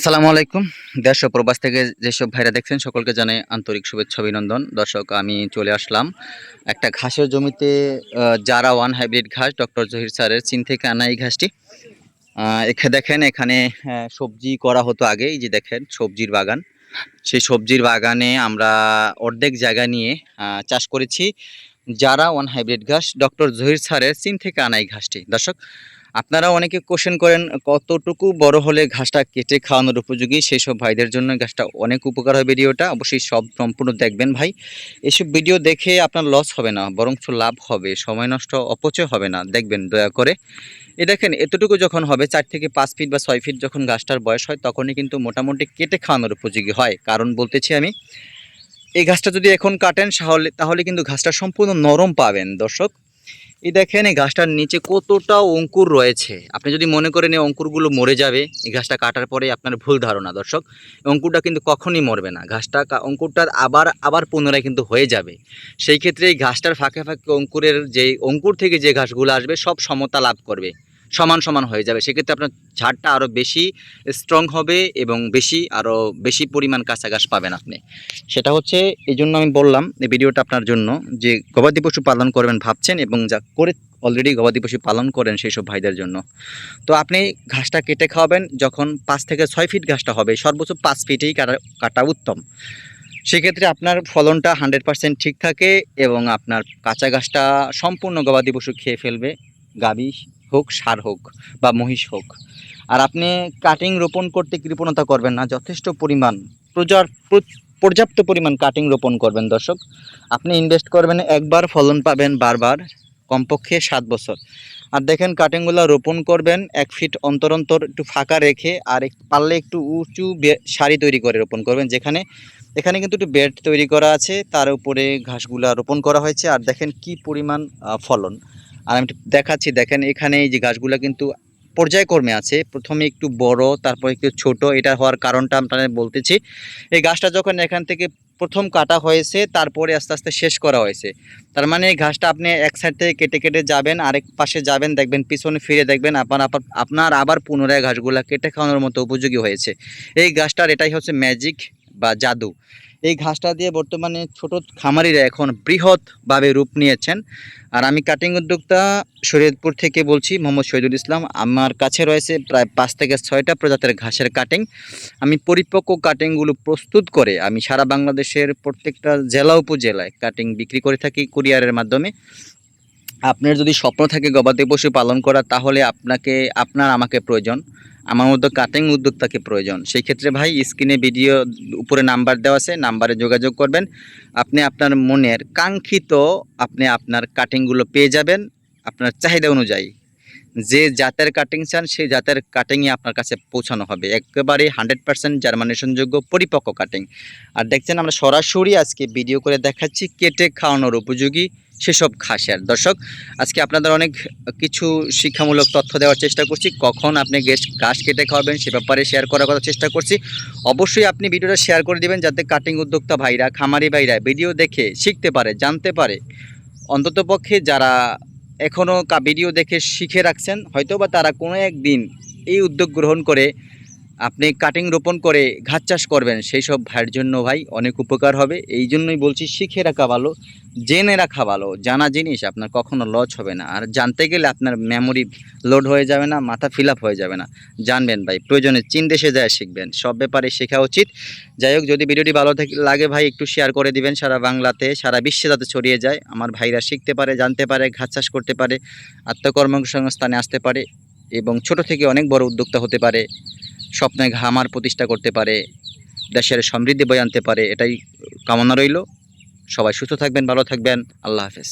আসসালামু আলাইকুম। দেশ প্রবাস থেকে যেসব ভাইরা দেখছেন, সকলকে জানাই আন্তরিক শুভেচ্ছা, অভিনন্দন। দর্শক, আমি চলে আসলাম একটা ঘাসের জমিতে জারা ওয়ান হাইব্রিড ঘাস, ডক্টর জহির স্যারের চীন থেকে আনা এই ঘাসটি। এখানে দেখেন, এখানে সবজি করা হতো আগে এই যে দেখেন, সবজির বাগান। সেই সবজির বাগানে আমরা অর্ধেক জায়গা নিয়ে চাষ করেছি। জারা ওয়ান হাইব্রিড ঘাস ডক্টর জহির স্যারের চীন থেকে আনা এই ঘাসটি। দর্শক আপনারা অনেকে কোশ্চেন করেন, কতটুকু বড় হলে ঘাসটা কেটে খাওয়ানোর উপযোগী? সেই সব ভাইদের জন্য ঘাসটা অনেক উপকার হয় ভিডিওটা। অবশ্যই সব সম্পূর্ণ দেখবেন ভাই। এসব ভিডিও দেখে আপনার লস হবে না, বরঞ্চ লাভ হবে। সময় নষ্ট, অপচয় হবে না। দেখবেন, দয়া করে। এ দেখেন, এতটুকু যখন হবে, চার থেকে পাঁচ ফিট বা ছয় ফিট যখন গাছটার বয়স হয়, তখনই কিন্তু মোটামুটি কেটে খাওয়ানোর উপযোগী হয়। কারণ বলতেছি আমি এই ঘাসটা যদি এখন কাটেন তাহলে তাহলে কিন্তু ঘাসটা সম্পূর্ণ নরম পাবেন, দর্শক। এই দেখেন, এই ঘাসটার নিচে কতটা অঙ্কুর রয়েছে। আপনি যদি মনে করেন এই অঙ্কুরগুলো মরে যাবে, এই ঘাসটা কাটার পরে আপনার ভুল ধারণা, দর্শক। অঙ্কুরটা কিন্তু কখনই মরবে না। ঘাসটা অঙ্কুরটার আবার আবার পুনরায় কিন্তু হয়ে যাবে। সেই ক্ষেত্রে এই ঘাসটার ফাঁকে ফাঁকে অঙ্কুরের যে অঙ্কুর থেকে যে ঘাসগুলো আসবে, সব সমতা লাভ করবে। সমান সমান হয়ে যাবে। সেক্ষেত্রে আপনার ঝাড়টা আরও বেশি স্ট্রং হবে এবং বেশি আরও বেশি পরিমাণ কাঁচা ঘাস পাবেন আপনি। সেটা হচ্ছে এই জন্য আমি বললাম এই ভিডিওটা আপনার জন্য যে গবাদি পশু পালন করবেন ভাবছেন এবং যা করে অলরেডি গবাদি পশু পালন করেন সেই সব ভাইদের জন্য। তো আপনি ঘাসটা কেটে খাওয়াবেন, যখন পাঁচ থেকে ছয় ফিট ঘাসটা হবে, সর্বোচ্চ পাঁচ ফিটেই কাটা কাটা উত্তম। সেক্ষেত্রে আপনার ফলনটা হান্ড্রেড পার্সেন্ট ঠিক থাকে এবং আপনার কাঁচা ঘাসটা সম্পূর্ণ গবাদি পশু খেয়ে ফেলবে গাভী হোক, সার হোক বা মহিষ হোক। আর আপনি কাটিং রোপণ করতে কৃপণতা করবেন না, যথেষ্ট পরিমাণ প্রজার প্র- পর্যাপ্ত পরিমাণ কাটিং রোপণ করবেন দর্শক। আপনি ইনভেস্ট করবেন, একবার ফলন পাবেন বারবার, কমপক্ষে সাত বছর। আর দেখেন কাটিংগুলো রোপণ করবেন, এক ফিট অন্তর অন্তর একটু ফাঁকা রেখে, আর পারলে একটু উঁচু সারি তৈরি করে রোপণ করবেন, যেখানে, এখানে কিন্তু একটু বেড তৈরি করা আছে, তার উপরে ঘাসগুলা রোপণ করা হয়েছে। আর দেখেন কি পরিমাণ ফলন। আর আমি দেখাচ্ছি, দেখেন এখানে এই যে গাছগুলো কিন্তু পর্যায়ক্রমে আছে। প্রথমে একটু বড়, তারপর একটু ছোট, এটা হওয়ার কারণটা আপনাদের বলতেছি। এই গাছটা যখন এখান থেকে প্রথম কাটা হয়েছে, তারপরে আস্তে আস্তে শেষ করা হয়েছে। তার মানে এই ঘাসটা আপনি এক সাইড থেকে কেটে কেটে যাবেন, আরেক পাশে যাবেন, দেখবেন পিছনে ফিরে দেখবেন, আপনার আপনার আবার পুনরায় ঘাসগুলা কেটে খাওয়ানোর মতো উপযোগী হয়েছে। এই গাছটার এটাই হচ্ছে ম্যাজিক বা জাদু। এই ঘাসটা দিয়ে বর্তমানে ছোট খামারিরা এখন বৃহৎভাবে রূপ নিয়েছেন। আর আমি কাটিং উদ্যোক্তা শরীয়তপুর থেকে বলছি, মোহাম্মদ শহীদুল ইসলাম। আমার কাছে রয়েছে প্রায় পাঁচ থেকে ছয়টা প্রজাতির ঘাসের কাটিং আমি পরিপক্ক কাটিংগুলো প্রস্তুত করে আমি সারা বাংলাদেশের প্রত্যেকটা জেলা উপজেলায় কাটিং বিক্রি করে থাকি কুরিয়ারের মাধ্যমে। আপনার যদি স্বপ্ন থাকে গবাদি পশু পালন করা, তাহলে আপনাকে, আপনার আমাকে প্রয়োজন। আমার মতো কাটিং উদ্যোক্তাকে প্রয়োজন। সেই ক্ষেত্রে ভাই স্ক্রিনে ভিডিও উপরে নাম্বার দেওয়া আছে নাম্বারে যোগাযোগ করবেন। আপনি আপনার মনের কাঙ্ক্ষিত, আপনি আপনার কাটিংগুলো পেয়ে যাবেন আপনার চাহিদা অনুযায়ী। যে জাতের কাটিং চান, সেই জাতের কাটিংই আপনার কাছে পৌঁছানো হবে। একেবারে হান্ড্রেড পার্সেন্ট জার্মানেশনযোগ্য পরিপক্ক কাটিং আর দেখছেন, আমরা সরাসরি আজকে ভিডিও করে দেখাচ্ছি কেটে খাওয়ানোর উপযোগী সেসব ঘাসের দর্শক, আজকে আপনাদের অনেক কিছু শিক্ষামূলক তথ্য দেওয়ার চেষ্টা করছি। কখন আপনি গেস ঘাস কেটে খাওয়াবেন সে ব্যাপারে শেয়ার করার কথা চেষ্টা করছি। অবশ্যই আপনি ভিডিওটা শেয়ার করে দিবেন যাতে কাটিং উদ্যোক্তা ভাইরা, খামারি ভাইরা ভিডিও দেখে, শিখতে পারে, জানতে পারে। অন্ততপক্ষে যারা এখনও ভিডিও দেখে শিখে রাখছেন হয়তো বা তারা কোনো একদিন এই উদ্যোগ গ্রহণ করে আপনি কাটিং রোপণ করে ঘাস চাষ করবেন, সেই সব ভাইয়ের জন্য ভাই অনেক উপকার হবে। এই জন্যই বলছি, শিখে রাখা ভালো, জেনে রাখা ভালো। জানা জিনিস আপনার কখনো লস হবে না। আর জানতে গেলে আপনার মেমোরি লোড হয়ে যাবে না, মাথা ফিল হয়ে যাবে না। জানবেন ভাই, প্রয়োজনে চীন দেশে যায় শিখবেন। সব ব্যাপারে শেখা উচিত। যাই হোক, যদি ভিডিওটি ভালো লাগে ভাই, একটু শেয়ার করে দিবেন। সারা বাংলাতে, সারা বিশ্বে যাতে ছড়িয়ে যায়। আমার ভাইরা শিখতে পারে, জানতে পারে, ঘাস চাষ করতে পারে, আত্মকর্মসংস্থানে আসতে পারে এবং ছোট থেকে অনেক বড় উদ্যোক্তা হতে পারে। স্বপ্নে ঘামার প্রতিষ্ঠা করতে পারে, দেশের সমৃদ্ধি বয়ে আনতে পারে, এটাই কামনা রইল। সবাই সুস্থ থাকবেন, ভালো থাকবেন। আল্লাহ হাফেজ।